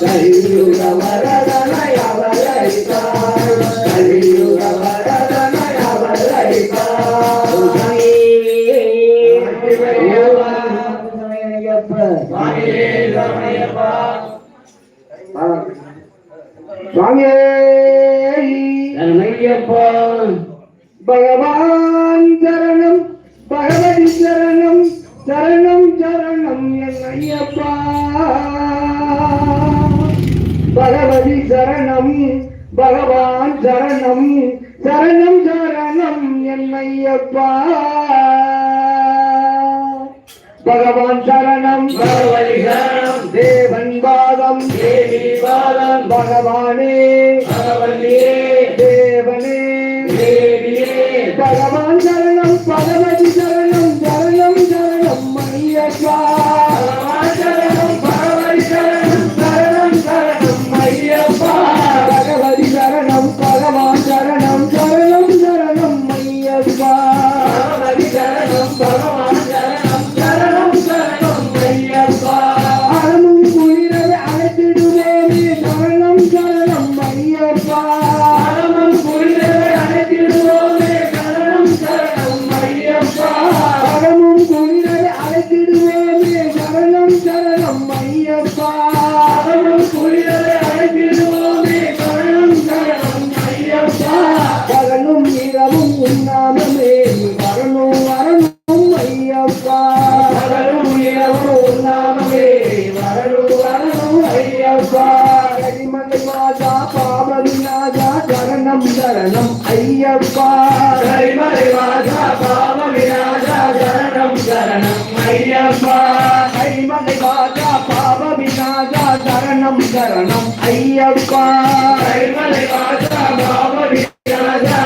கலியுக வரதனை அவள் அழித்தாள் கலியுக வரதனை அவள் அழித்தாள் பகவான் சரணம் பகவதி சரணம் சரணம் சரணம் என் ஐயப்பா பகவதி சரணம் பகவான் சரணம் சரணம் சரணம் என்னையப்பா. பகவான் சரணம் பகவதி சரணம். தேவன் பாதம் தேவி பாதம். பகவானே. பகவதியே. தேவனே. தேவியே. பகவான் சரணம் பகவதி சரணம் சரணம் சரணம் ஐயப்பா అయ్యప్ప హైమలి బాగా పాప వినాగా శరణం శరణం అయ్యప్ప. హైమలి బాగా పాప వినాగా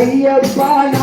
Bahia, Espanha.